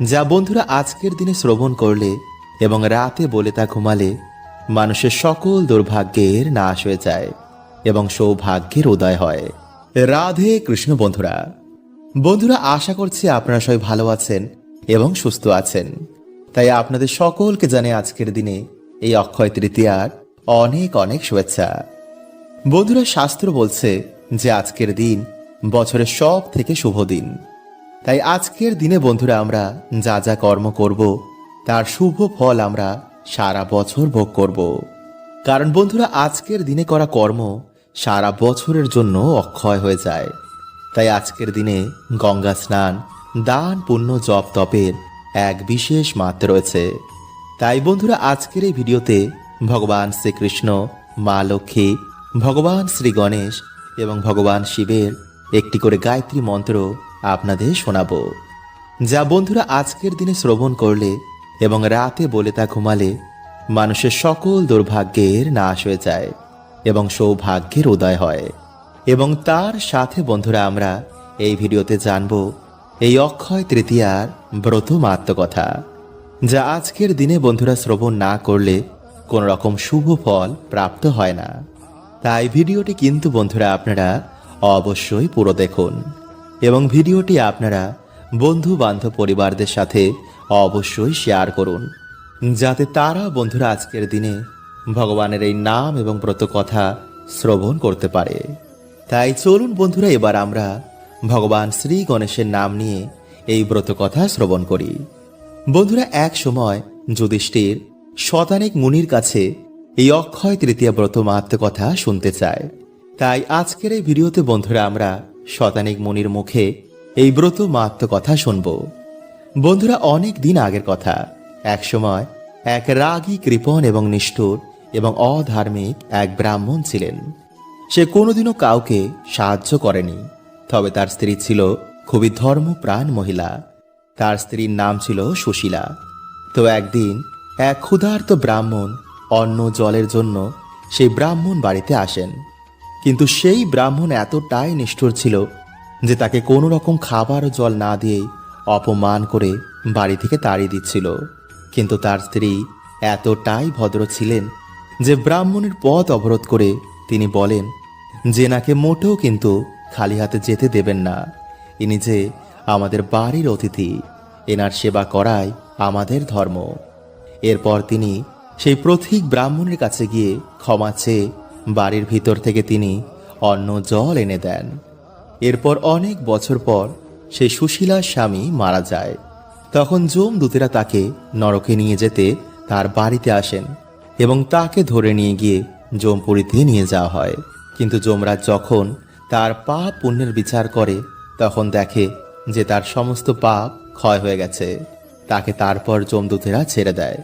যা বন্ধুরা আজকের দিনে শ্রবণ করলে এবং রাতে বলে তা ঘুমালে, মানুষের সকল দুর্ভাগ্যের নাশ হয়ে যায় এবং সৌভাগ্যের উদয় হয়। রাধে কৃষ্ণ বন্ধুরা বন্ধুরা আশা করছি আপনারা সবাই ভালো আছেন এবং সুস্থ আছেন। তাই আপনাদের সকলকে জানে আজকের দিনে এই অক্ষয় তৃতীয়ার অনেক অনেক শুভেচ্ছা। বন্ধুরা শাস্ত্র বলছে যে আজকের দিন বছরের সব থেকে শুভ দিন। তাই আজকের দিনে বন্ধুরা আমরা যা যা কর্ম করব, তার শুভ ফল আমরা সারা বছর ভোগ করব। কারণ বন্ধুরা, আজকের দিনে করা কর্ম সারা বছরের জন্য অক্ষয় হয়ে যায়। তাই আজকের দিনে গঙ্গা স্নান, দান, পুণ্য, জপ, তপের এক বিশেষ মাত্রা রয়েছে। তাই বন্ধুরা, আজকের এই ভিডিওতে ভগবান শ্রীকৃষ্ণ, মা লক্ষ্মী, ভগবান শ্রী গণেশ এবং ভগবান শিবের একটি করে গায়ত্রী মন্ত্র আপনাদের শোনাবো। যা বন্ধুরা আজকের দিনে শ্রবণ করলে এবং রাতে বলে তা ঘুমালে, মানুষের সকল দুর্ভাগ্যের নাশ হয়ে যায় এবং সৌভাগ্যের উদয় হয়। এবং তার সাথে বন্ধুরা আমরা এই ভিডিওতে জানব এই অক্ষয় তৃতীয়ার ব্রত মাত্ম কথা, যা আজকের দিনে বন্ধুরা শ্রবণ না করলে কোনো রকম শুভ ফল প্রাপ্ত হয় না। তাই ভিডিওটি কিন্তু বন্ধুরা আপনারা অবশ্যই পুরো দেখুন। এবং ভিডিওটি আপনারা বন্ধু বান্ধব পরিবারদের সাথে অবশ্যই শেয়ার করুন, যাতে তারা বন্ধুরা আজকের দিনে ভগবানের এই নাম এবং ব্রত কথা শ্রবণ করতে পারে। তাই চলুন বন্ধুরা, এবার আমরা ভগবান শ্রী গণেশের নাম নিয়ে এই ব্রত কথা শ্রবণ করি। বন্ধুরা, এক সময় যুধিষ্ঠির শতানেক মুনির কাছে এই অক্ষয় তৃতীয় ব্রত মাহাত্ম কথা শুনতে চায়। তাই আজকের এই ভিডিওতে বন্ধুরা আমরা শতানেক মুনির মুখে এই ব্রত মাহাত্ম কথা শুনব। বন্ধুরা, অনেক দিন আগের কথা। এক সময় এক রাগী কৃপণ এবং নিষ্ঠুর এবং অধার্মিক এক ব্রাহ্মণ ছিলেন। সে কোনোদিনও কাউকে সাহায্য করেনি, তবে তার স্ত্রী ছিল খুবই ধর্মপ্রাণ মহিলা। তার স্ত্রীর নাম ছিল সুশীলা। তো একদিন এক ক্ষুধার্ত ব্রাহ্মণ অন্ন জলের জন্য সেই ব্রাহ্মণ বাড়িতে আসেন। কিন্তু সেই ব্রাহ্মণ এতটাই নিষ্ঠুর ছিল যে তাকে কোনো রকম খাবার ও জল না দিয়েই অপমান করে বাড়ি থেকে তাড়িয়ে দিচ্ছিল। কিন্তু তার স্ত্রী এতটাই ভদ্র ছিলেন যে ব্রাহ্মণের পথ অবরোধ করে তিনি বলেন, যে নাকে মোটেও কিন্তু খালি হাতে যেতে দেবেন না। ইনি যে আমাদের বাড়ির অতিথি, এনার সেবা করাই আমাদের ধর্ম। এরপর তিনি সেই প্রথিক ব্রাহ্মণের কাছে গিয়ে ক্ষমা চেয়ে বাড়ির ভিতর থেকে তিনি অন্ন জল এনে দেন। এরপর অনেক বছর পর সেই সুশীলার স্বামী মারা যায়। তখন জম দূতেরা তাকে নরকে নিয়ে যেতে তার বাড়িতে আসেন এবং তাকে ধরে নিয়ে গিয়ে জমপুরীতে নিয়ে যাওয়া হয়। কিন্তু যমরাজ যখন তার পাপ পুণ্যের বিচার করে, তখন দেখে যে তার সমস্ত পাপ ক্ষয় হয়ে গেছে। তাকে তারপর যমদূতেরা ছেড়ে দেয়।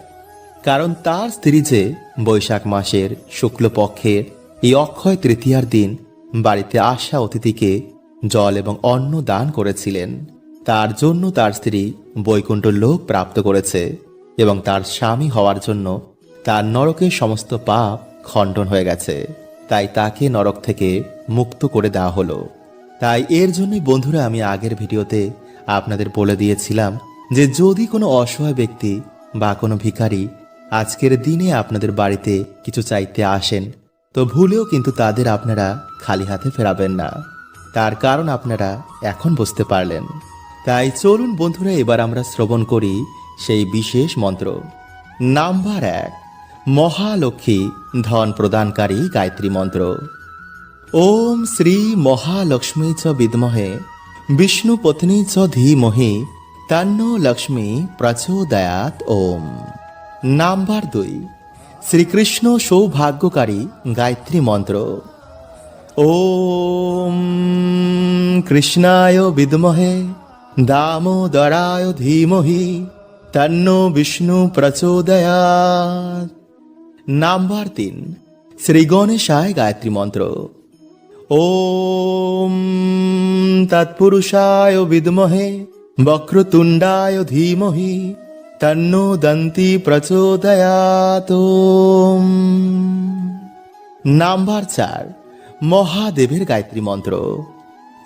কারণ তার স্ত্রী যে বৈশাখ মাসের শুক্লপক্ষের এই অক্ষয় তৃতীয়ার দিন বাড়িতে আসা অতিথিকে জল এবং অন্ন দান করেছিলেন, তার জন্য তার স্ত্রী বৈকুণ্ঠ লোক প্রাপ্ত করেছে এবং তার স্বামী হওয়ার জন্য তার নরকের সমস্ত পাপ খণ্ডন হয়ে গেছে। তাই তাকে নরক থেকে মুক্ত করে দেওয়া হলো। তাই এর জন্যই বন্ধুরা আমি আগের ভিডিওতে আপনাদের বলে দিয়েছিলাম যে যদি কোনো অসহায় ব্যক্তি বা কোনো ভিখারি আজকের দিনে আপনাদের বাড়িতে কিছু চাইতে আসেন, তো ভুলেও কিন্তু তাদের আপনারা খালি হাতে ফেরাবেন না। তার কারণ আপনারা এখন বুঝতে পারলেন। তাই চলুন বন্ধুরা, এবার আমরা শ্রবণ করি সেই বিশেষ মন্ত্র। নাম্বার এক, মহালক্ষ্মী ধন প্রদানকারী গায়ত্রী মন্ত্র। ওম শ্রী মহালক্ষ্মী চ বিদ্মহে বিষ্ণু পত্নী চ ধীমহি, তান্ন লক্ষ্মী প্রচোদয়াত ওম। নাম্বার দুই, শ্রীকৃষ্ণ সৌভাগ্যকারী গায়ত্রী মন্ত্র। ওম কৃষ্ণায় বিদ্মহে, দামোদরায় ধীমহি, তন্ন বিষ্ণু প্রচোদয়াত নাম্বার তিন শ্রী গণেশায় গায়ত্রী মন্ত্র। ওম তৎপুরুষায় বিদ্মহে, বক্রতুণ্ডায় ধীমহি তন্নো দন্তি প্রচোদয়াত। নাম্বার চার মহাদেবের গায়ত্রী মন্ত্র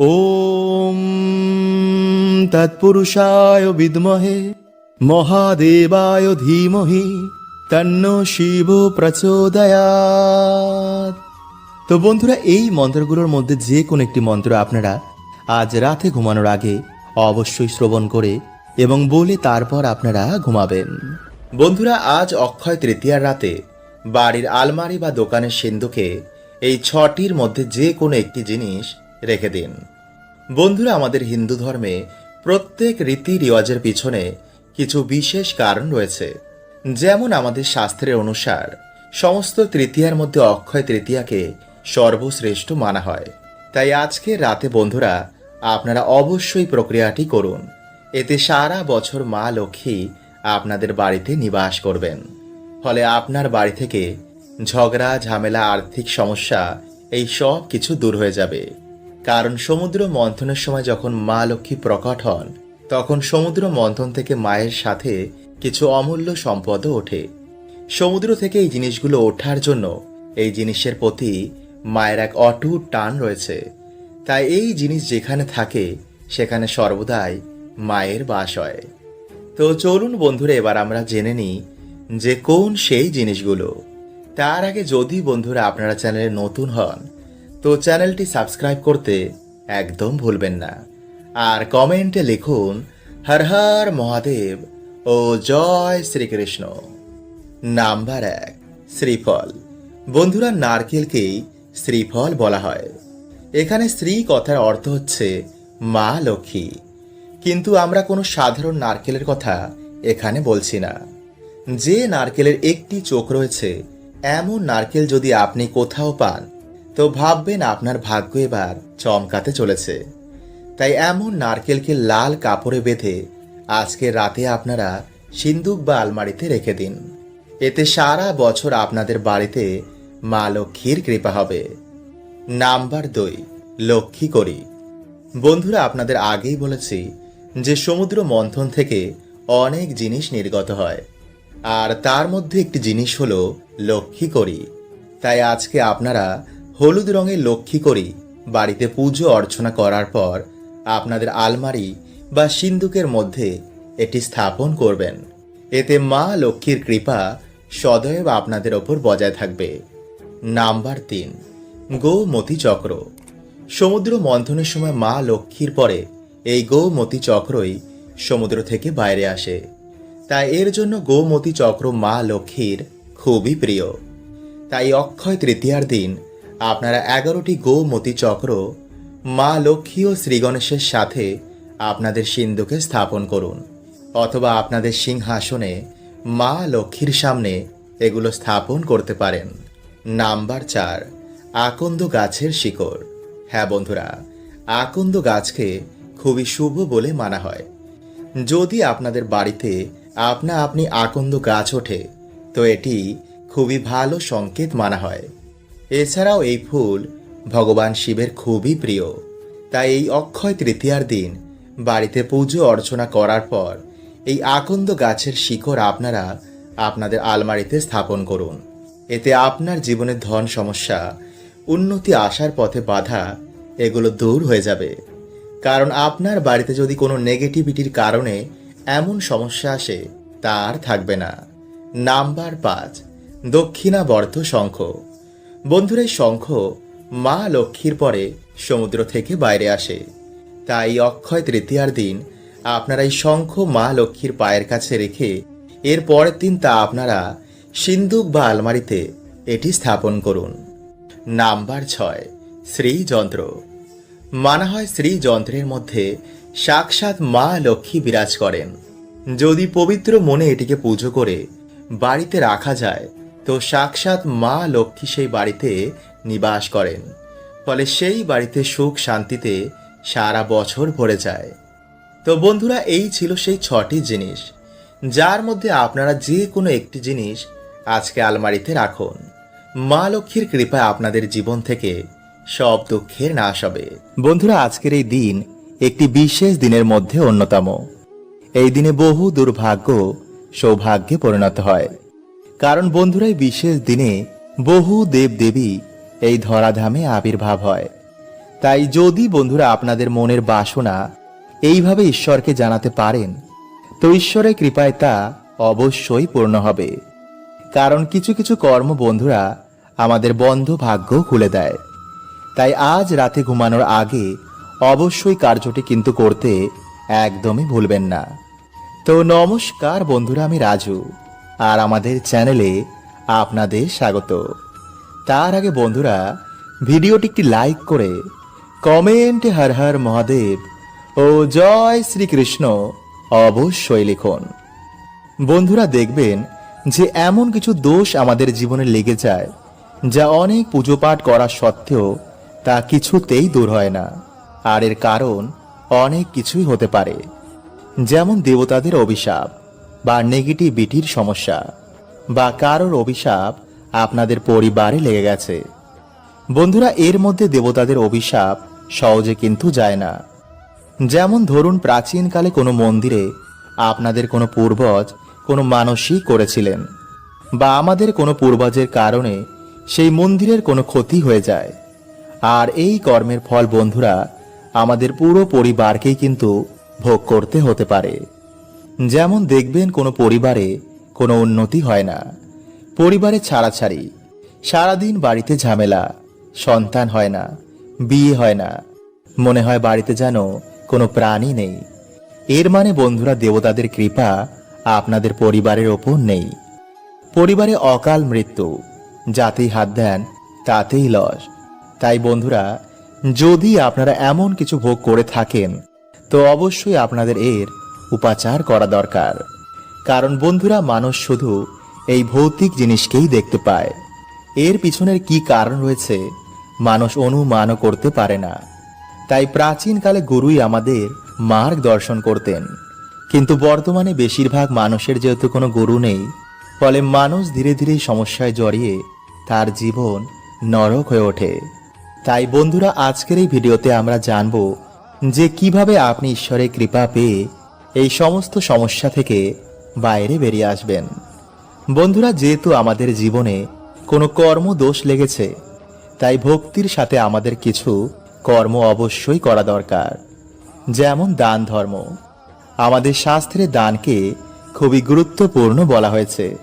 ওম তৎপুরুষায় বিদ্মহে মহাদেবায় ধীমহি তন্ন শিব প্রচোদয়াৎ তো বন্ধুরা, এই মন্ত্রগুলোর মধ্যে যে কোনো একটি মন্ত্র আপনারা আজ রাতে ঘুমানোর আগে অবশ্যই শ্রবণ করে এবং বলে তারপর আপনারা ঘুমাবেন। বন্ধুরা, আজ অক্ষয় তৃতীয়ার রাতে বাড়ির আলমারি বা দোকানের সিন্ধুকে এই ছটির মধ্যে যে কোনো একটি জিনিস রেখে দিন। বন্ধুরা, আমাদের হিন্দু ধর্মে প্রত্যেক রীতি রিওয়াজের পিছনে কিছু বিশেষ কারণ রয়েছে। যেমন আমাদের শাস্ত্রের অনুসার, সমস্ত তৃতীয়ার মধ্যে অক্ষয় তৃতীয়াকে সর্বশ্রেষ্ঠ মানা হয়। তাই আজকে রাতে বন্ধুরা, আপনারা অবশ্যই প্রক্রিয়াটি করুন। এতে সারা বছর মা লক্ষ্মী আপনাদের বাড়িতে নিবাস করবেন। ফলে আপনার বাড়ি থেকে ঝগড়া, ঝামেলা, আর্থিক সমস্যা, এই সব কিছু দূর হয়ে যাবে। কারণ সমুদ্র মন্থনের সময় যখন মা লক্ষ্মী প্রকট হন, তখন সমুদ্র মন্থন থেকে মায়ের সাথে কিছু অমূল্য সম্পদও ওঠে। সমুদ্র থেকে এই জিনিসগুলো ওঠার জন্য এই জিনিসের প্রতি মায়ের এক অটুট টান রয়েছে। তাই এই জিনিস যেখানে থাকে, সেখানে সর্বদাই মায়ের বাস হয় তো চলুন বন্ধুরা, এবার আমরা জেনে নিই যে কোন সেই জিনিসগুলো। তার আগে যদি বন্ধুরা আপনারা চ্যানেলে নতুন হন, তো চ্যানেলটি সাবস্ক্রাইব করতে একদম ভুলবেন না। আর কমেন্টে লিখুন, হর হর মহাদেব ও জয় শ্রীকৃষ্ণ। নাম্বার এক, শ্রীফল। বন্ধুরা, নারকেলকেই শ্রীফল বলা হয়। এখানে শ্রী কথার অর্থ হচ্ছে মা লক্ষ্মী। কিন্তু আমরা কোনো সাধারণ নারকেলের কথা এখানে বলছি না। যে নারকেলের একটি চোখ রয়েছে, এমন নারকেল যদি আপনি কোথাও পান, তো ভাববেন আপনার ভাগ্য এবার চমকাতে চলেছে। তাই এমন নারকেলকে লাল কাপড়ে বেঁধে আজকে রাতে আপনারা সিন্দুক বা আলমারিতে রেখে দিন। এতে সারা বছর আপনাদের বাড়িতে মা লক্ষ্মীর কৃপা হবে। নাম্বার দুই, লক্ষ্মী করি। বন্ধুরা, আপনাদের আগেই বলেছি যে সমুদ্র মন্থন থেকে অনেক জিনিস নির্গত হয়। আর তার মধ্যে একটি জিনিস হলো লক্ষ্মী করি তাই আজকে আপনারা হলুদ রঙের লক্ষ্মী করি বাড়িতে পুজো অর্চনা করার পর আপনাদের আলমারি বা সিন্দুকের মধ্যে এটি স্থাপন করবেন। এতে মা লক্ষ্মীর কৃপা সদৈব আপনাদের ওপর বজায় থাকবে। নাম্বার তিন, গৌমতি চক্র। সমুদ্র মন্থনের সময় মা লক্ষ্মীর পরে এই গৌমতি চক্রই সমুদ্র থেকে বাইরে আসে। তাই এর জন্য গৌমতি চক্র মা লক্ষ্মীর খুবই প্রিয়। তাই অক্ষয় তৃতীয়ার দিন আপনারা এগারোটি গৌমতি চক্র মা লক্ষ্মী ও শ্রীগণেশের সাথে আপনাদের সিন্ধুকে স্থাপন করুন অথবা আপনাদের সিংহাসনে মা লক্ষ্মীর সামনে এগুলো স্থাপন করতে পারেন। নাম্বার চার, আকন্দ গাছের শিকড়। হ্যাঁ বন্ধুরা, আকন্দ গাছকে খুবই শুভ বলে মানা হয়। যদি আপনাদের বাড়িতে আপনা আপনি আকন্দ গাছ ওঠে, তো এটি খুবই ভালো সংকেত মানা হয়। এছাড়াও এই ফুল ভগবান শিবের খুবই প্রিয়। তাই এই অক্ষয় তৃতীয়ার দিন বাড়িতে পুজো অর্চনা করার পর এই আকন্দ গাছের শিকড় আপনারা আপনাদের আলমারিতে স্থাপন করুন। এতে আপনার জীবনের ধন সমস্যা, উন্নতি আসার পথে বাধা এগুলো দূর হয়ে যাবে। কারণ আপনার বাড়িতে যদি কোনো নেগেটিভিটির কারণে এমন সমস্যা আসে তার থাকবে না। নাম্বার পাঁচ দক্ষিণাবর্ত শঙ্খ। বন্ধুরা শঙ্খ মা লক্ষ্মীর পরে সমুদ্র থেকে বাইরে আসে। তাই অক্ষয় তৃতীয়ার দিন আপনারা এই শঙ্খ মা লক্ষ্মীর পায়ের কাছে রেখে এর পরের দিন তা আপনারা সিন্দুক বা আলমারিতে এটি স্থাপন করুন। নাম্বার ছয়, শ্রীযন্ত্র। মানা হয় শ্রীযন্ত্রের মধ্যে সাক্ষাৎ মা লক্ষ্মী বিরাজ করেন। যদি পবিত্র মনে এটিকে পুজো করে বাড়িতে রাখা যায়, তো সাক্ষাৎ মা লক্ষ্মী সেই বাড়িতে নিবাস করেন। ফলে সেই বাড়িতে সুখ শান্তিতে সারা বছর ভরে যায়। তো বন্ধুরা, এই ছিল সেই ছটি জিনিস। যার মধ্যে আপনারা যে কোনো একটি জিনিস আজকে আলমারিতে রাখুন। মা লক্ষ্মীর কৃপায় আপনাদের জীবন থেকে সব দুঃখের নাশ হবে। বন্ধুরা, আজকের এই দিন একটি বিশেষ দিনের মধ্যে অন্যতম। এই দিনে বহু দুর্ভাগ্য, সৌভাগ্যে পরিণত হয়। কারণ বন্ধুরা বিশেষ দিনে বহু দেব দেবী এই ধরাধামে আবির্ভাব হয়। তাই যদি বন্ধুরা আপনাদের মনের বাসনা এইভাবে ঈশ্বরকে জানাতে পারেন, তো ঈশ্বরের কৃপায় তা অবশ্যই পূর্ণ হবে। কারণ কিছু কিছু কর্ম বন্ধুরা আমাদের বন্ধ ভাগ্য খুলে দেয়। তাই আজ রাতে ঘুমানোর আগে অবশ্যই কার্যটি কিন্তু করতে একদমই ভুলবেন না। তো নমস্কার বন্ধুরা, আমি রাজু আর আমাদের চ্যানেলে আপনাদের স্বাগত। তার আগে বন্ধুরা, ভিডিওটি একটি লাইক করে কমেন্ট হর হর মহাদেব ও জয় শ্রীকৃষ্ণ অবশ্যই লিখুন। বন্ধুরা, দেখবেন যে এমন কিছু দোষ আমাদের জীবনে লেগে যায় যা অনেক পুজো পাঠ করা সত্ত্বেও তা কিছুতেই দূর হয় না। আর এর কারণ অনেক কিছুই হতে পারে। যেমন দেবতাদের অভিশাপ বা নেগেটিভিটির সমস্যা বা কারোর অভিশাপ আপনাদের পরিবারে লেগে গেছে। বন্ধুরা, এর মধ্যে দেবতাদের অভিশাপ সহজে কিন্তু যায় না। যেমন ধরুন, প্রাচীনকালে কোনো মন্দিরে আপনাদের কোনো পূর্বজ কোনো মানসিক করেছিলেন বা আমাদের কোনো পূর্বজের কারণে সেই মন্দিরের কোনো ক্ষতি হয়ে যায়। আর এই কর্মের ফল বন্ধুরা, আমাদের পুরো পরিবারকেই কিন্তু ভোগ করতে হতে পারে। যেমন দেখবেন কোনো পরিবারে কোনো উন্নতি হয় না। পরিবারে ছাড়াছাড়ি, সারাদিন বাড়িতে ঝামেলা, সন্তান হয় না, বিয়ে হয় না, মনে হয় বাড়িতে যেন কোনো প্রাণী নেই। এর মানে বন্ধুরা, দেবতাদের কৃপা আপনাদের পরিবারের ওপর নেই। পরিবারে অকাল মৃত্যু, যাতেই হাত দেন, তাতেই লস। তাই বন্ধুরা, যদি আপনারা এমন কিছু ভোগ করে থাকেন, তো অবশ্যই আপনাদের এর উপাচার করা দরকার। কারণ বন্ধুরা, মানুষ শুধু এই ভৌতিক জিনিসকেই দেখতে পায়। এর পিছনের কি কারণ রয়েছে, মানুষ অনুমানও করতে পারে না। তাই প্রাচীনকালে গুরুই আমাদের মার্গ দর্শন করতেন। কিন্তু বর্তমানে বেশিরভাগ মানুষের যেহেতু কোনো গুরু নেই, ফলে মানুষ ধীরে ধীরে সমস্যায় জড়িয়ে তার জীবন নরক হয়ে ওঠে। তাই বন্ধুরা, আজকের এই ভিডিওতে আমরা জানব যে কীভাবে আপনি ঈশ্বরের কৃপা পেয়ে এই সমস্ত সমস্যা থেকে বাইরে বেরিয়ে আসবেন। বন্ধুরা, যেহেতু আমাদের জীবনে কোনো কর্ম দোষ লেগেছে, তাই ভক্তির সাথে আমাদের কিছু কর্ম অবশ্যই করা দরকার। যেমন দান ধর্ম। আমাদের শাস্ত্রে দানকে খুবই গুরুত্বপূর্ণ বলা হয়েছে।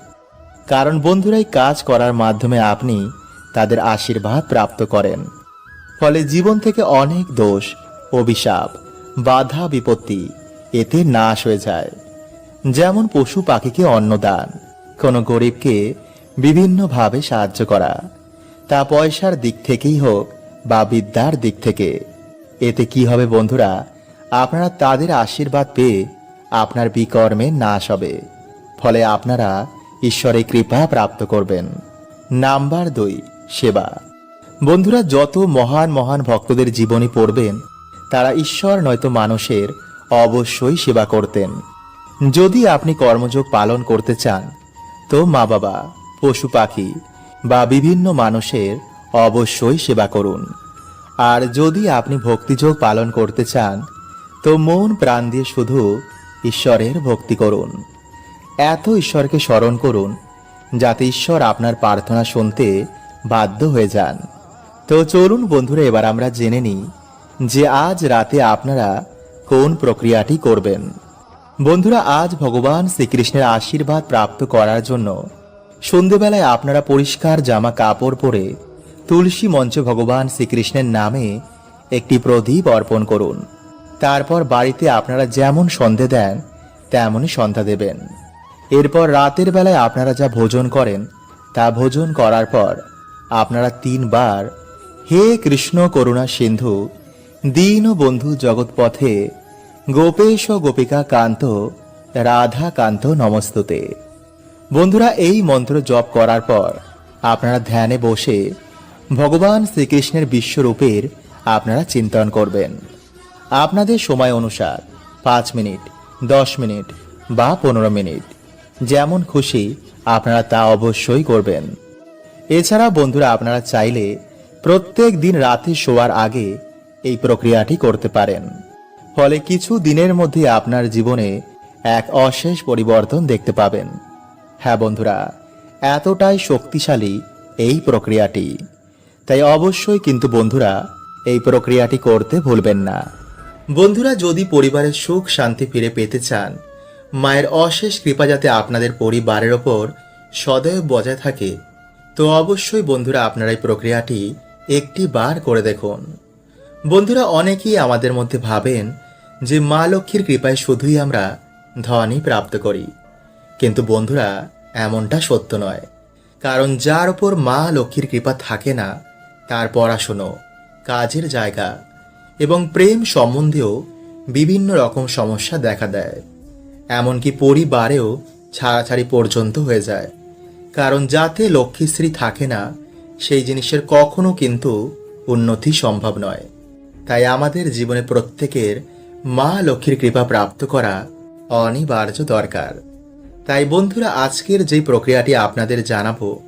কারণ বন্ধুরাই কাজ করার মাধ্যমে আপনি তাদের আশীর্বাদ প্রাপ্ত করেন। ফলে জীবন থেকে অনেক দোষ অভিশাপ বাধা, বিপত্তি এতে নাশ হয়ে যায়। যেমন পশু পাখিকে অন্নদান, কোনো গরিবকে বিভিন্নভাবে সাহায্য করা, তা পয়সার দিক থেকেই হোক বা বিদ্যার দিক থেকে। এতে কি হবে বন্ধুরা? আপনারা তাদের আশীর্বাদ পেয়ে আপনার বিকর্মে নাশ হবে। ফলে আপনারা ঈশ্বরের কৃপা প্রাপ্ত করবেন। নাম্বার দুই, সেবা। বন্ধুরা, যত মহান মহান ভক্তদের জীবনী পড়বেন, তারা ঈশ্বর নয়তো মানুষের অবশ্যই সেবা করতেন। যদি আপনি কর্মযোগ পালন করতে চান, তো মা বাবা, পশু পাখি বা বিভিন্ন মানুষের অবশ্যই সেবা করুন। আর যদি আপনি ভক্তিযোগ পালন করতে চান, তো মন প্রাণ দিয়ে শুধু ঈশ্বরের ভক্তি করুন। এত ঈশ্বরকে স্মরণ করুন, যাতে ঈশ্বর আপনার প্রার্থনা শুনতে বাধ্য হয়ে যান। তো চলুন বন্ধুরা, এবার আমরা জেনে নিই যে আজ রাতে আপনারা কোন প্রক্রিয়াটি করবেন। বন্ধুরা, আজ ভগবান শ্রীকৃষ্ণের আশীর্বাদ প্রাপ্ত করার জন্য সন্ধেবেলায় আপনারা পরিষ্কার জামা কাপড় পরে তুলসী মঞ্চে ভগবান শ্রীকৃষ্ণের নামে একটি প্রদীপ অর্পণ করুন। তারপর বাড়িতে আপনারা যেমন সন্ধে দেন, তেমনই সন্ধ্যা দেবেন। এরপর রাতের বেলায় আপনারা যা ভোজন করেন, তা ভোজন করার পর আপনারা তিনবার হে কৃষ্ণ করুণা সিন্ধু, দীন বন্ধু জগৎপথে, গোপেশ গোপিকা কান্ত, রাধা কান্ত নমস্তুতে। বন্ধুরা, এই মন্ত্র জপ করার পর আপনারা ধ্যানে বসে ভগবান শ্রীকৃষ্ণের বিশ্বরূপের আপনারা চিন্তন করবেন। আপনাদের সময় অনুসার পাঁচ মিনিট, দশ মিনিট বা পনেরো মিনিট, যেমন খুশি আপনারা তা অবশ্যই করবেন। এছাড়া বন্ধুরা, আপনারা চাইলে প্রত্যেক দিন রাতে শোয়ার আগে এই প্রক্রিয়াটি করতে পারেন। ফলে কিছু দিনের মধ্যে আপনার জীবনে এক অশেষ পরিবর্তন দেখতে পাবেন। হ্যাঁ বন্ধুরা, এতটাই শক্তিশালী এই প্রক্রিয়াটি। তাই অবশ্যই কিন্তু বন্ধুরা, এই প্রক্রিয়াটি করতে ভুলবেন না। বন্ধুরা, যদি পরিবারের সুখ শান্তি ফিরে পেতে চান, মায়ের অশেষ কৃপা যাতে আপনাদের পরিবারের ওপর সদয় বজায় থাকে, তো অবশ্যই বন্ধুরা আপনারা এই প্রক্রিয়াটি একটি বার করে দেখুন। বন্ধুরা, অনেকেই আমাদের মধ্যে ভাবেন যে মা লক্ষ্মীর কৃপায় শুধুই আমরা ধনই প্রাপ্ত করি। কিন্তু বন্ধুরা, এমনটা সত্য নয়। কারণ যার ওপর মা লক্ষ্মীর কৃপা থাকে না, তার পড়াশুনো, কাজের জায়গা এবং প্রেম সম্বন্ধেও বিভিন্ন রকম সমস্যা দেখা দেয়। এমনকি পরিবারেও ছাড়াছাড়ি পর্যন্ত হয়ে যায়। কারণ যাতে লক্ষ্মীশ্রী থাকে না সেই জিনিসের কখনো কিন্তু উন্নতি সম্ভব নয়। তাই আমাদের জীবনে প্রত্যেকের মা লক্ষ্মীর কৃপা প্রাপ্ত করা অনিবার্য দরকার। তাই বন্ধুরা, আজকের যে প্রক্রিয়াটি আপনাদের জানাব,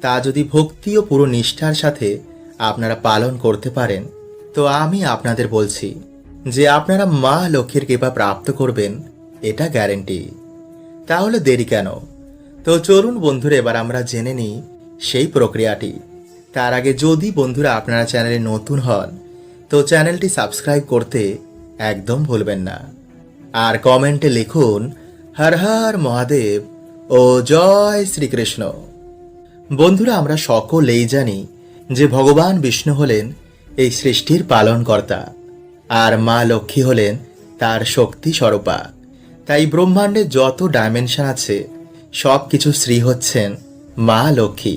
তা যদি ভক্তি ও পুরো নিষ্ঠার সাথে আপনারা পালন করতে পারেন, তো আমি আপনাদের বলছি যে আপনারা মা লক্ষ্মীর কৃপা প্রাপ্ত করবেন, এটা গ্যারেন্টি। তাহলে দেরি কেন? তো চলুন বন্ধুরা, এবার আমরা জেনে নিই সেই প্রক্রিয়াটি। তার আগে যদি বন্ধুরা আপনারা চ্যানেলে নতুন হন, তো চ্যানেলটি সাবস্ক্রাইব করতে একদম ভুলবেন না। আর কমেন্টে লিখুন, হর হর মহাদেব ও জয় শ্রীকৃষ্ণ। বন্ধুরা, আমরা সকলেই জানি যে ভগবান বিষ্ণু হলেন এই সৃষ্টির পালনকর্তা, আর মা লক্ষ্মী হলেন তার শক্তি স্বরূপা। তাই ব্রহ্মাণ্ডে যত ডাইমেনশন আছে সব কিছু শ্রী হচ্ছেন মা লক্ষ্মী।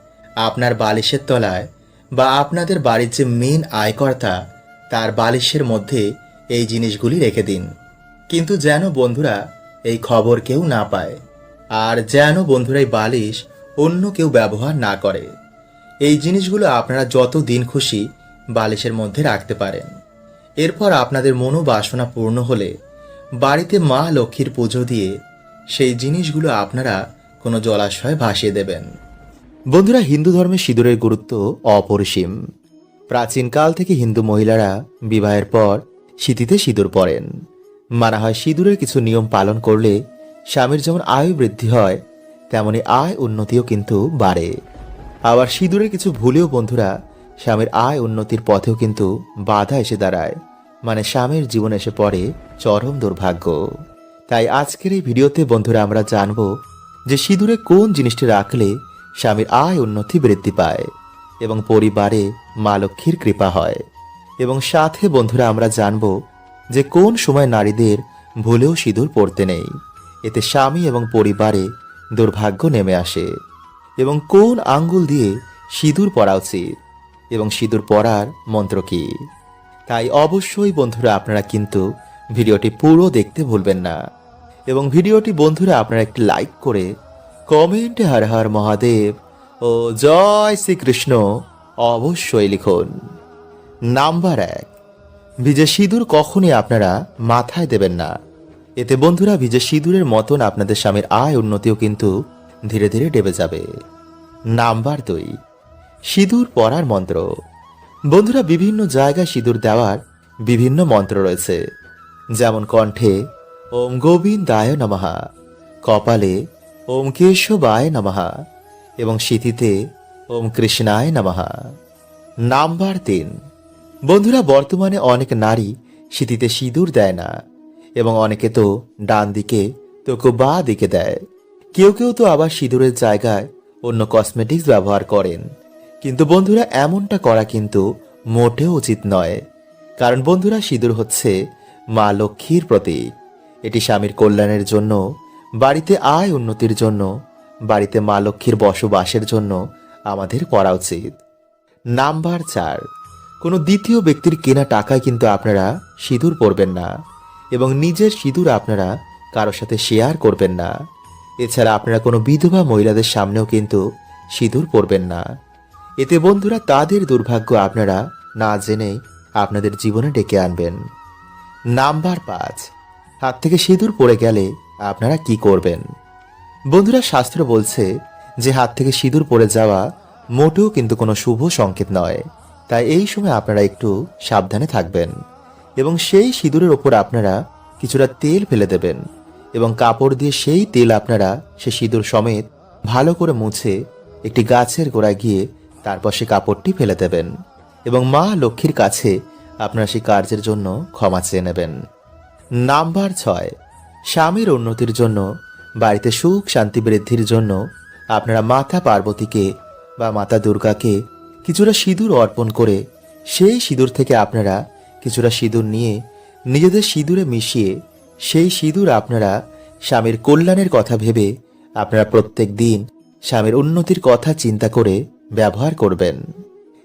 আপনার বালিশের তলায় বা আপনাদের বাড়ির যে মেন আয়কর্তা, তার বালিশের মধ্যে এই জিনিসগুলি রেখে দিন। কিন্তু যেন বন্ধুরা এই খবর কেউ না পায়, আর যেন বন্ধুরা এই বালিশ অন্য কেউ ব্যবহার না করে। এই জিনিসগুলো আপনারা যত দিন খুশি বালিশের মধ্যে রাখতে পারেন। এরপর আপনাদের মনোবাসনা পূর্ণ হলে বাড়িতে মা লক্ষ্মীর পুজো দিয়ে সেই জিনিসগুলো আপনারা কোনো জলাশয়ে ভাসিয়ে দেবেন। বন্ধুরা, হিন্দু ধর্মে সিঁদুরের গুরুত্ব অপরিসীম। প্রাচীনকাল থেকে হিন্দু মহিলারা বিবাহের পর শীতিতে সিঁদুর পরেন। মানা হয় সিঁদুরের কিছু নিয়ম পালন করলে স্বামীর যেমন আয়ু বৃদ্ধি হয়, তেমনি আয় উন্নতিও কিন্তু বাড়ে। আবার সিঁদুরের কিছু ভুলেও বন্ধুরা, স্বামীর আয় উন্নতির পথেও কিন্তু বাধা এসে দাঁড়ায়। মানে স্বামীর জীবন এসে পড়ে চরম দুর্ভাগ্য। তাই আজকের এই ভিডিওতে বন্ধুরা আমরা জানব যে সিঁদুরে কোন জিনিসটি রাখলে স্বামীর আয় উন্নতি বৃদ্ধি পায় এবং পরিবারে মা লক্ষ্মীর কৃপা হয়। এবং সাথে বন্ধুরা আমরা জানব যে কোন সময় নারীদের ভুলেও সিঁদুর পড়তে নেই। এতে স্বামী এবং পরিবারে দুর্ভাগ্য নেমে আসে। এবং কোন আঙ্গুল দিয়ে সিঁদুর পরা উচিত? এবং সিঁদুর পরার মন্ত্র কি? তাই অবশ্যই বন্ধুরা আপনারা কিন্তু ভিডিওটি পুরো দেখতে ভুলবেন না। এবং ভিডিওটি বন্ধুরা আপনারা একটি লাইক করে কমেন্টে হর হর মহাদেব ও জয় শ্রীকৃষ্ণ অবশ্যই লিখুন। নাম্বার এক, ভিজে সিঁদুর কখনই আপনারা মাথায় দেবেন না। এতে বন্ধুরা, ভিজে সিঁদুরের মতন আপনাদের স্বামীর আয় উন্নতিও কিন্তু ধীরে ধীরে ডেবে যাবে। নাম্বার দুই, সিঁদুর পরার মন্ত্র। বন্ধুরা, বিভিন্ন জায়গায় সিঁদুর দেওয়ার বিভিন্ন মন্ত্র রয়েছে। যেমন কণ্ঠে, ওম গোবিন্দায় নমহা কপালে ওম কেশবায় নমহা এবং সিথিতে ওম কৃষ্ণায় নমহা নাম্বার তিন। বন্ধুরা, বর্তমানে অনেক নারী সিঁথিতে সিঁদুর দেয় না, এবং অনেকে তো ডান দিকে, তো কেউ বা দিকে দেয়। কেউ কেউ তো আবার সিঁদুরের জায়গায় অন্য কসমেটিক্স ব্যবহার করেন। কিন্তু বন্ধুরা, এমনটা করা কিন্তু মোটেও উচিত নয়। কারণ বন্ধুরা, সিঁদুর হচ্ছে মা লক্ষ্মীর প্রতীক। এটি স্বামীর কল্যাণের জন্য বাড়িতে আয় উন্নতির জন্য, বাড়িতে মা লক্ষ্মীর বসবাসের জন্য আমাদের করা উচিত। নাম্বার চার, কোনো দ্বিতীয় ব্যক্তির কেনা টাকায় কিন্তু আপনারা সিঁদুর পরবেন না এবং নিজের সিঁদুর আপনারা কারোর সাথে শেয়ার করবেন না। এছাড়া আপনারা কোনো বিধবা মহিলাদের সামনেও কিন্তু সিঁদুর পরবেন না। এতে বন্ধুরা তাদের দুর্ভাগ্য আপনারা না জেনে আপনাদের জীবনে ডেকে আনবেন। নাম্বার পাঁচ, হাত থেকে সিঁদুর পড়ে গেলে আপনারা কি করবেন? বন্ধুরা, শাস্ত্র বলছে যে হাত থেকে সিঁদুর পড়ে যাওয়া মোটেও কিন্তু কোনো শুভ সংকেত নয়। তাই এই সময় আপনারা একটু সাবধানে থাকবেন এবং সেই সিঁদুরের ওপর আপনারা কিছুটা তেল ফেলে দেবেন এবং কাপড় দিয়ে সেই তেল আপনারা সে সিঁদুর সমেত ভালো করে মুছে একটি গাছের গোড়ায় গিয়ে তারপর সে কাপড়টি ফেলে দেবেন এবং মা লক্ষ্মীর কাছে আপনারা সেই কার্যের জন্য ক্ষমা চেয়ে নেবেন। নাম্বার ছয় স্বামীর উন্নতির জন্য, বাড়িতে সুখ শান্তি বৃদ্ধির জন্য আপনারা মাতা পার্বতীকে বা মাতা দুর্গাকে কিছুটা সিঁদুর অর্পণ করে, সেই সিঁদুর থেকে আপনারা কিছুটা সিঁদুর নিয়ে নিজেদের সিঁদুরে মিশিয়ে, সেই সিঁদুর আপনারা স্বামীর কল্যাণের কথা ভেবে আপনারা প্রত্যেক দিন স্বামীর উন্নতির কথা চিন্তা করে ব্যবহার করবেন।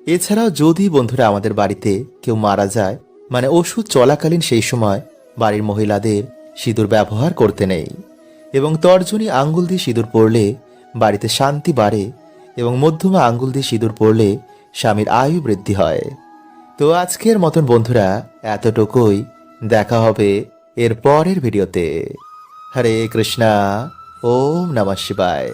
এছাড়াও যদি বন্ধুরা আমাদের বাড়িতে কেউ মারা যায় মানে ওষুধ চলাকালীন সেই সময় বাড়ির মহিলাদের সিঁদুর ব্যবহার করতে নেই এবং তর্জনী আঙ্গুল দিয়ে সিঁদুর পরলে বাড়িতে শান্তি বাড়ে এবং মধ্যমা আঙ্গুল দিয়ে সিঁদুর পরলে স্বামীর আয়ু বৃদ্ধি হয়। তো আজকের মতন বন্ধুরা, এতটুকুই। দেখা হবে এর পরের ভিডিওতে। হরে কৃষ্ণা, ওম নমঃ শিবায়।